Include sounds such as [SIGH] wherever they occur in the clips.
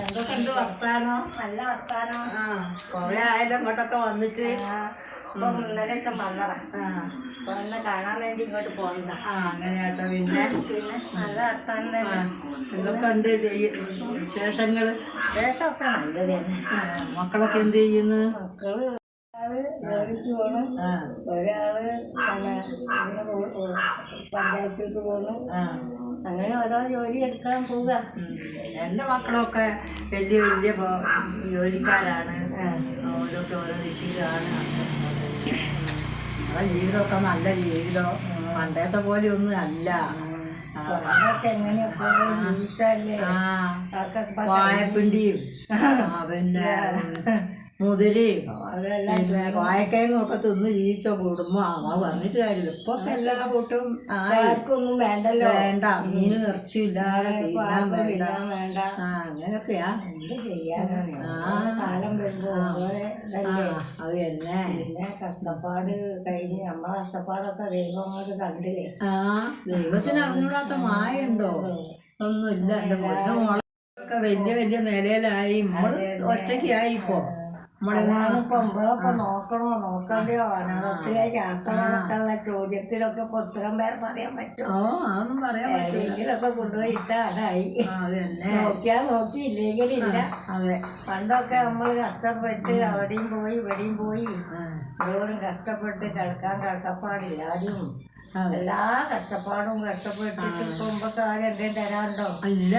എന്തൊക്കെയുണ്ട് വർത്താനോ നല്ല വർത്താനം ആ കൊറേ ആയാലും ഇങ്ങോട്ടൊക്കെ വന്നിട്ട്. വന്നതാ. അപ്പൊ ഒന്ന് കാണാൻ വേണ്ടി ഇങ്ങോട്ട് പോകുന്നതാ ആ അങ്ങനെയാട്ടോ പിന്നെ. പിന്നെ നല്ല വർത്താനം തന്നെ. വിശേഷങ്ങൾ. നല്ലത് തന്നെ. മക്കളൊക്കെ എന്ത് ചെയ്യുന്നു? മക്കൾ ഒരാൾ ജോലിക്ക് പോകണം ഒരാൾ പിന്നെ പഞ്ചായത്തിലേക്ക് പോകണം ആ. അങ്ങനെ ഓരോ ജോലി എടുക്കാൻ പോവുക. എന്റെ മക്കളൊക്കെ വലിയ വലിയ ജോലിക്കാരാണ്. ഓരോക്കെ ഓരോ ദിക്കിലാണ് നമ്മളെ ജീവിതമൊക്കെ നല്ല ജീവിതം. പണ്ടത്തെ പോലെ ഒന്നും അല്ല. എങ്ങനെയൊക്കെ ജീവിച്ചല്ലേ ആ പിന്നെ മുതിരയും പിന്നെ വാഴക്കയും ഒക്കെ തിന്ന് ജീവിച്ച കുടുംബം. ആ പറഞ്ഞിട്ട് കാര്യമില്ല ഇപ്പൊ എല്ലാ കൂട്ടും ആർക്കൊന്നും വേണ്ടല്ലോ. വേണ്ട മീന് നിറച്ചില്ലാതെ തിന്നാൻ വേണ്ട. വേണ്ട. ആ അങ്ങനെയൊക്കെയാ എന്ത് ചെയ്യാനാണ്. കാലം വരുമ്പോ അത് തന്നെ. പിന്നെ കഷ്ടപ്പാട് കഴിഞ്ഞ് നമ്മളെ കഷ്ടപ്പാടൊക്കെ ദൈവം അങ്ങോട്ട് കണ്ടില്ലേ? ആ ദൈവത്തിന് അറിഞ്ഞൂടാത്ത മായുണ്ടോ ഒന്നുമില്ല എന്റെ പൊന്നു മോളൊക്കെ വലിയ വലിയ നിലയിലായി. നമ്മൾ ഒറ്റയ്ക്കായി ഇപ്പോ. ഞാനിപ്പോ നോക്കണോ? നോക്കണ്ടയോ അനാഥത്തിലേക്ക് ആക്കണോ എന്നൊക്കെയുള്ള ചോദ്യത്തിലൊക്കെ ഇപ്പൊ ഉത്തരം പേർ പറയാൻ പറ്റും ഓ അതൊന്നും പറയാൻ എവിടെയെങ്കിലൊക്കെ കൊണ്ടുപോയി ഇട്ടാ അതായി. ആ നോക്കിയാ നോക്കി ഇല്ലെങ്കിലില്ല അതെ. പണ്ടൊക്കെ നമ്മൾ കഷ്ടപ്പെട്ട് അവിടെയും പോയി ഇവിടെയും പോയി. എല്ലാവരും കഷ്ടപ്പെട്ട് കിടക്കാൻ കിടക്കപ്പാടില്ലാരും എല്ലാ കഷ്ടപ്പാടും കഷ്ടപ്പെട്ടിട്ട് പൊമ്പൊക്കെ ആരും എന്തേലും തരാണ്ടോ അല്ല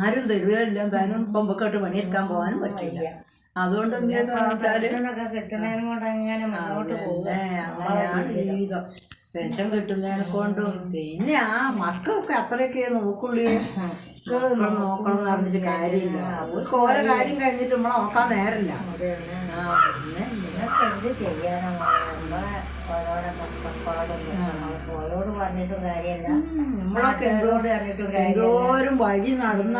ആരും തരുകയില്ല. താനും കൊമ്പൊക്കെട്ട് പണിയെടുക്കാൻ പോകാനും പറ്റില്ല അതുകൊണ്ട് പെൻഷനൊക്കെ കൊണ്ട് അങ്ങനെ മുന്നോട്ട് അങ്ങനെയാണ് ജീവിതം. പെൻഷൻ കിട്ടുന്നതിനെ കൊണ്ടും പിന്നെ ആ മക്കളൊക്കെ അത്രയൊക്കെ നോക്കുള്ളൂ നോക്കണം എന്ന് പറഞ്ഞിട്ട് കാര്യമില്ല. അവർക്ക് ഓരോ കാര്യം കഴിഞ്ഞിട്ട് നമ്മളെ നോക്കാൻ നേരമില്ല. ആ പിന്നെ ഇതൊക്കെ എന്ത് ചെയ്യാനാ മോളെ? നമ്മളെ ഓരോട് പറഞ്ഞിട്ടും കാര്യമല്ല. നമ്മളൊക്കെ പറഞ്ഞിട്ടും എന്തോരം വഴി നടന്ന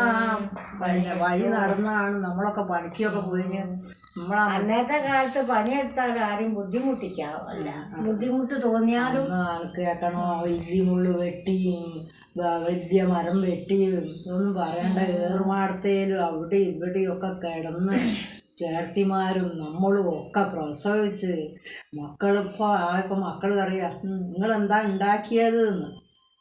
വഴി നടന്നാണ് നമ്മളൊക്കെ പണിക്കൊക്കെ പോയിന്. നമ്മളെ അന്നത്തെ കാലത്ത് പണിയെടുത്താൽ ആരും ബുദ്ധിമുട്ടിക്കാവല്ല ബുദ്ധിമുട്ട് തോന്നിയാലും കേൾക്കണോ? വലിയ മുള്ളു വെട്ടിയും വലിയ മരം വെട്ടിയും ഒന്നും പറയണ്ട ഏറുമാടത്തേലും അവിടെ ഇവിടെയൊക്കെ ഒക്കെ കിടന്ന് ചേർത്തിമാരും നമ്മളും ഒക്കെ പ്രസവിച്ച് മക്കളിപ്പോൾ ആയപ്പോൾ മക്കൾ അറിയാം നിങ്ങൾ എന്താ ഉണ്ടാക്കിയത് എന്ന്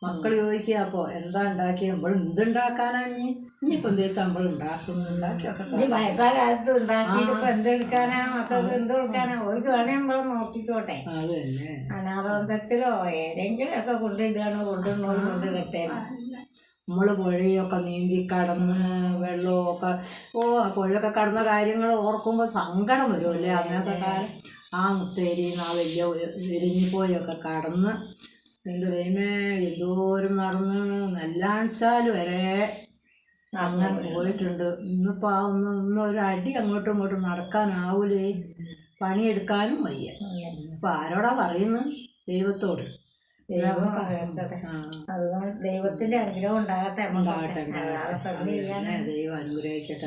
മക്കൾ ചോദിക്കുക അപ്പോൾ എന്താ ഉണ്ടാക്കിയത് നമ്മൾ എന്തുണ്ടാക്കാനാ ഇനി ഇനിയിപ്പോൾ എന്തേലും നമ്മൾ ഉണ്ടാക്കുന്നു ഉണ്ടാക്കിയൊക്കെ വയസ്സായ കാലത്ത് ഉണ്ടാക്കിയിട്ട് ഇപ്പൊ എന്തെടുക്കാനാ മക്കൾക്ക് എന്ത് കൊടുക്കാനാ? ഓർക്ക് വേണേ നമ്മളെ നോക്കിക്കോട്ടെ. അത് തന്നെ അനാഥബന്ധത്തിലോ ഏതെങ്കിലും ഒക്കെ കൊണ്ടിടുകയാണോ കൊണ്ടുവന്നോ കൊണ്ടിടട്ടെ നമ്മൾ പുഴയൊക്കെ നീന്തി കടന്ന് വെള്ളമൊക്കെ ഓ പുഴയൊക്കെ കടന്ന കാര്യങ്ങൾ ഓർക്കുമ്പോൾ സങ്കടം വരുമല്ലേ അങ്ങനത്തെ കാലം ആ മുത്തേരി ആ വലിയ വിരിഞ്ഞിപ്പോയൊക്കെ കടന്ന് എന്റെ ദൈവമേ എന്തോരം നടന്ന് നെല്ലാണിച്ചാൽ വരെ അങ്ങനെ പോയിട്ടുണ്ട്. ഇന്നിപ്പോൾ ആ ഒന്ന് ഇന്ന് ഒരു അടി അങ്ങോട്ടും ഇങ്ങോട്ടും നടക്കാനാവൂലേ. പണിയെടുക്കാനും വയ്യ. ഇപ്പം ആരോടാ പറയുന്നത്? ദൈവത്തോട്. അതുകൊണ്ട് ദൈവത്തിന്റെ അനുഗ്രഹം ഉണ്ടാകട്ടെ ഉണ്ടാകട്ടെ ദൈവം അനുഗ്രഹിക്കട്ടെ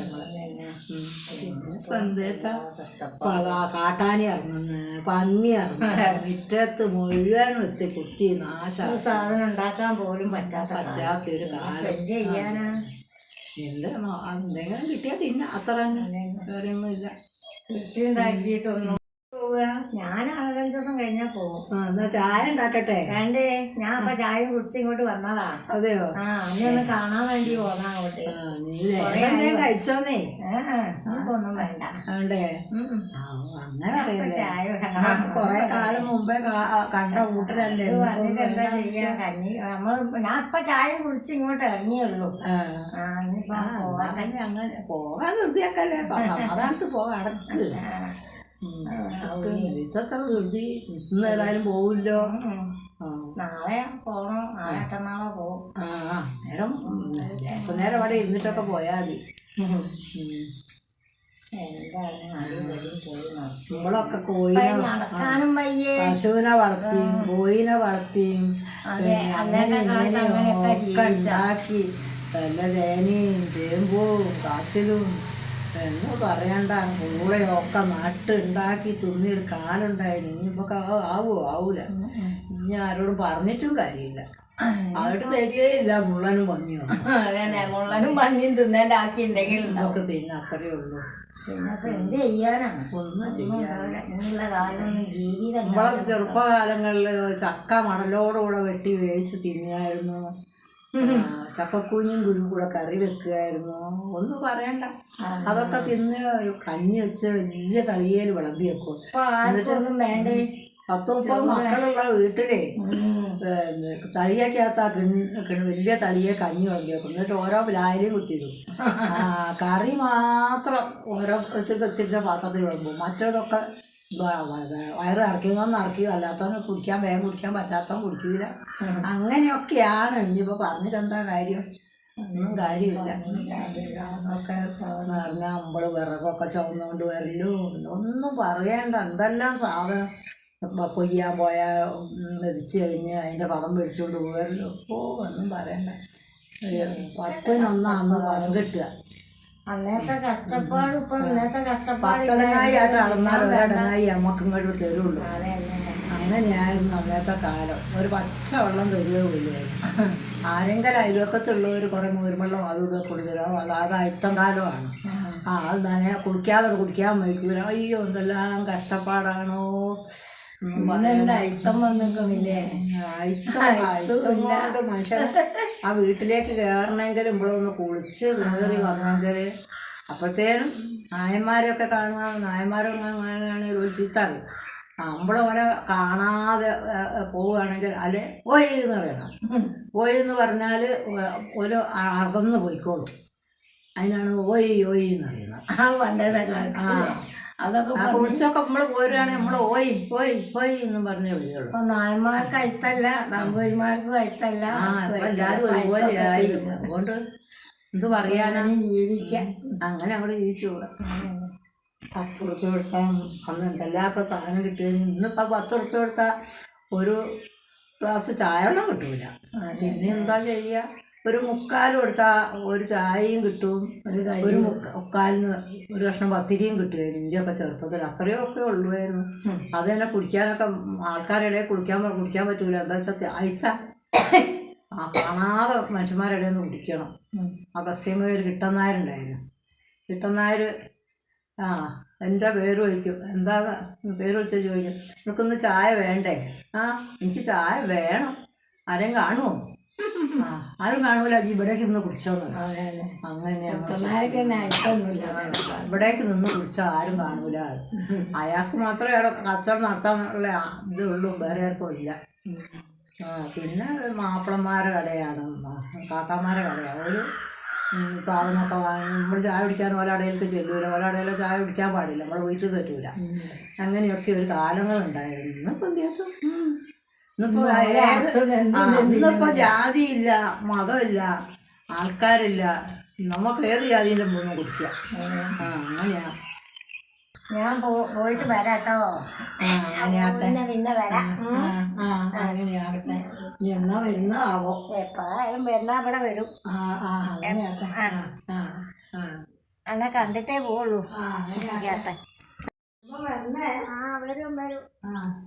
കാട്ടാനി ഇറങ്ങുന്നു പന്നി ഇറങ്ങുന്നു. മുറ്റത്ത് മുഴുവൻ എത്തി കുത്തി നാശ സാധനം ഉണ്ടാക്കാൻ പോലും പറ്റാത്ത. പറ്റാത്തൊരു കാലം. എന്ത് ചെയ്യാനാ? എന്ത് മ- എന്തെങ്കിലും കിട്ടിയാ തിന്ന. അത്ര തന്നെ. വേറെയൊന്നും ഇല്ല കൃഷി ഉണ്ടാക്കിയിട്ടൊന്നും പോവുക. ഞാൻ ആറഞ്ച് ദിവസം കഴിഞ്ഞാ പോകും. എന്നാ ചായ ഉണ്ടാക്കട്ടെ? വേണ്ടേ? ഞാൻ അപ്പൊ ചായ കുടിച്ച് ഇങ്ങോട്ട് വന്നതാ. അതെയോ? ആ അന്നെ ഒന്ന് കാണാൻ വേണ്ടി പോന്നാ അങ്ങോട്ട്. കഴിച്ചോന്നേ? ഒന്നും വേണ്ട. ആണ്ടേ ഉം, ഉം. ആ അങ്ങനെ അറിയല്ലേ ചായ വേണം. കൊറേ കാലം മുമ്പേ കണ്ട കൂട്ടരല്ലേ? ഞാൻ ഇപ്പൊ ചായ കുടിച്ച് ഇങ്ങോട്ട് ഇറങ്ങിയുള്ളൂ. അങ്ങനെ പോകാൻ നിർത്തിയാക്കല്ലേ? സമാധാനത്ത് പോകാൻ അടക്ക് ഇതത്ര നിർത്തി. ഇന്ന് ഏതായാലും പോവില്ലോ. നാളെ പോണോ. നാളെ മറ്റന്നാളെ പോവും. ആ ആ, നേരം നേരം അവിടെ ഇരുന്നിട്ടൊക്കെ പോയാൽ മതി. നമ്മളൊക്കെ കോഴിനെ നടക്കാനും വയ്യേ. പശുവിനെ വളർത്തിയും കോഴിനെ വളർത്തിയും പിന്നെ അങ്ങനെ ഇങ്ങനെ ഒക്കെ ഉണ്ടാക്കി. നല്ല തേനയും ചേമ്പും കാച്ചിലും എന്ന് പറയണ്ട പൂളയൊക്കെ നട്ടുണ്ടാക്കി തിന്നൊരു കാലുണ്ടായിരുന്നു ഇനിയിപ്പോ ആവോ ആവൂല. ഇനി ആരോടും പറഞ്ഞിട്ടും കാര്യമില്ല. അവിടെ തരികയില്ല മുള്ളനും പന്നിയോ അതന്നെ. മുള്ളനും പന്നിയും തിന്നേന്റെ ആക്കിണ്ടെങ്കിൽ നമുക്ക് തിന്ന. അത്രയേ ഉള്ളൂ. പിന്നെ എന്ത് ചെയ്യാനാ? ഒന്നും ചെയ്യാൻ ഇങ്ങനെയുള്ള കാലമൊന്നും ജീവിതം നമ്മളെ ചെറുപ്പകാലങ്ങളിൽ ചക്ക മടലോടുകൂടെ വെട്ടി വേവിച്ച് തിന്നുമായിരുന്നു ചക്കക്കൂഞ്ഞും കുരു കൂടെ കറി വെക്കുകയായിരുന്നു ഒന്നും പറയണ്ട. അതൊക്കെ തിന്ന് കഞ്ഞി വെച്ച് വലിയ തളിയേൽ വിളമ്പി വെക്കും. എന്നിട്ട് പത്ത് മുപ്പത് മക്കളുള്ള വീട്ടിലേ തളിയക്കകത്ത് ആ കിണ് വലിയ തളിയെ കഞ്ഞി വിളമ്പി വെക്കും. എന്നിട്ട് ഓരോ ലായലും കുത്തിയിടും. [LAUGHS] കറി മാത്രം ഓരോ ഇച്ചിരി ഇച്ചിരി പാത്രത്തിൽ വിളമ്പും. മറ്റേതൊക്കെ വയറ് ഇറക്കിയെന്ന് ഇറക്കി അല്ലാത്തവന് കുടിക്കാൻ വേഗം കുടിക്കാൻ പറ്റാത്തവൻ കുടിക്കില്ല അങ്ങനെയൊക്കെയാണ് ഇനിയിപ്പോൾ പറഞ്ഞിട്ട് എന്താ കാര്യം? ഒന്നും കാര്യമില്ല. എന്ന് പറഞ്ഞാൽ നമ്മൾ വിറകൊക്കെ ചുമന്നുകൊണ്ട് വരലു. ഒന്നും പറയേണ്ട. എന്തെല്ലാം സാധനം? കൊയ്യാൻ പോയാൽ മെതിച്ച് കഴിഞ്ഞ് അതിന്റെ പദം പിടിച്ചുകൊണ്ട് പോകല്ലോ ഓ ഒന്നും പറയണ്ട. പത്തിനൊന്നാന്ന് പദം കിട്ടുക. അന്നത്തെ കഷ്ടപ്പാട് ഇപ്പൊ ഇന്നത്തെ കഷ്ടപ്പാട് പത്തടങ്ങായി ആയിട്ട് അളന്നാൽ ഒരടങ്ങായി നമുക്ക് ഇങ്ങോട്ട് തരുള്ളൂ അങ്ങനെയായിരുന്നു അന്നത്തെ കാലം. ഒരു പച്ച വെള്ളം തരികയില്ലായിരുന്നു ആരെങ്കിലും അയൽവക്കത്തുള്ളവർ കുറേ മോരുവെള്ളം അതും ഇതൊക്കെ കൊടുത്തരും അതായത് അയിത്തം കാലമാണ്. ആ അത് നനയാ കുടിക്കാതെ കുടിക്കാൻ വയ്ക്കൂല. അയ്യോ എന്തെല്ലാം കഷ്ടപ്പാടാണോ. ഇന്നെന്താ അയിത്തം വന്നിക്കണില്ലേ? അയിത്തം അയിത്തം മനുഷ്യൻ ആ വീട്ടിലേക്ക് കയറണമെങ്കിൽ ഇമ്പോഴൊന്ന് കുളിച്ച് കയറി വന്നെങ്കിൽ അപ്പോഴത്തേനും നായന്മാരെയൊക്കെ കാണുക നായന്മാരൊന്നും കാണുകയാണെങ്കിൽ ഒരു ചീത്ത അറിയും. കാണാതെ പോവുകയാണെങ്കിൽ അല്ലെ പോയി എന്ന് പറയണം പോയി എന്ന് പറഞ്ഞാൽ ഒരു അകന്ന് പോയിക്കോളും. അതിനാണ് ഓയി ഓയി എന്ന് പറയുന്നത്. ആ പണ്ടത്തെ കാലത്ത് അതൊക്കെ കുളിച്ചൊക്കെ നമ്മൾ പോരുകയാണെങ്കിൽ നമ്മൾ ഓയ് ഓയ് ഓയ് എന്ന് പറഞ്ഞേ വിളിക്കുള്ളൂ അപ്പൊ നായന്മാർക്ക് അയത്തല്ല നമ്പൂരിമാർക്കും അയത്തല്ല എല്ലാവരും അതുകൊണ്ട് എന്ത് പറയാനാ? ജീവിക്കാം. അങ്ങനെ അവിടെ ജീവിച്ചു പത്ത് ഉറുപ്പ്യ കൊടുത്താൽ അന്ന് എന്തെല്ലാമൊക്കെ സാധനം കിട്ടിയത് ഇന്നിപ്പോൾ പത്ത് ഉറുപ്പ്യ കൊടുത്താൽ ഒരു ഗ്ലാസ് ചായ വെള്ളം കിട്ടൂല. പിന്നെ എന്താ ചെയ്യുക ഒരു മുക്കാൽ കൊടുത്താൽ ഒരു ചായയും കിട്ടും. ഒരു മുക്കാലിന് ഒരു കഷ്ണം പത്തിരിയും കിട്ടുമായിരുന്നു ഇന്ത്യയൊക്കെ ചെറുപ്പത്തിൽ അത്രയൊക്കെ ഉള്ളുമായിരുന്നു അത് തന്നെ കുടിക്കാനൊക്കെ ആൾക്കാരുടെ കുടിക്കാൻ കുടിക്കാൻ പറ്റൂല. എന്താ വെച്ചാൽ അയച്ച ആ കാണാതെ മനുഷ്യന്മാരുടെ ഇടയിൽ നിന്ന് കുടിക്കണം. ആ ബസ്സിന് പേര് കിട്ടുന്നാരുണ്ടായിരുന്നു. കിട്ടുന്നാർ ആ എന്റെ പേര് ചോദിക്കും. എന്താ പേര് വിളിച്ച് ചോദിക്കും. നിനക്കൊന്ന് ചായ വേണ്ടേ? ആ എനിക്ക് ചായ വേണം. ആരെയും കാണുമോ ആരും കാണൂല. ഇവിടേക്ക് നിന്ന് കുടിച്ചോന്ന് അങ്ങനെയാണ്. ഇവിടേക്ക് നിന്ന് കുടിച്ചോ ആരും കാണൂല. അയാൾക്ക് മാത്രമേ അവിടെ കച്ചവടം നടത്താനുള്ള ഇതുള്ളൂ ഇത് വേറെ ആർക്കും ഇല്ല. പിന്നെ മാപ്പിളന്മാരെ കടയാണ്. കാക്കാമാരെ കടയാണ് ഒരു സാധനമൊക്കെ വാങ്ങി നമ്മൾ ചായ കുടിക്കാൻ ഒരാടയിലേക്ക് ചെല്ലൂല. ഒരാടയിൽ ചായ കുടിക്കാൻ പാടില്ല. നമ്മൾ വീട്ടിൽ കയറ്റൂല അങ്ങനെയൊക്കെ ഒരു കാലങ്ങളുണ്ടായിരുന്നു. ഇന്നിപ്പം എന്ത്. ഇന്നിപ്പോ ജാതിയില്ല മതമില്ല ആൾക്കാരില്ല. നമുക്ക് ഏത് ജാതിയിലും പോയി കുടിക്കാം. ആ. അങ്ങനെയാ. ഞാൻ പോയിട്ട് വരാട്ടോ. പിന്നെ പിന്നെ വരാം. അങ്ങനെയാകട്ടെ. എന്നാ വരുന്നതാവോ? എപ്പോഴും വരുന്ന ഇവിടെ വരും. അങ്ങനെ ആ ആ ആ. ആ എന്നെ കണ്ടിട്ടേ പോവുള്ളൂ. കേട്ടെ വരുന്നേ ആ വരും വരും. ആ.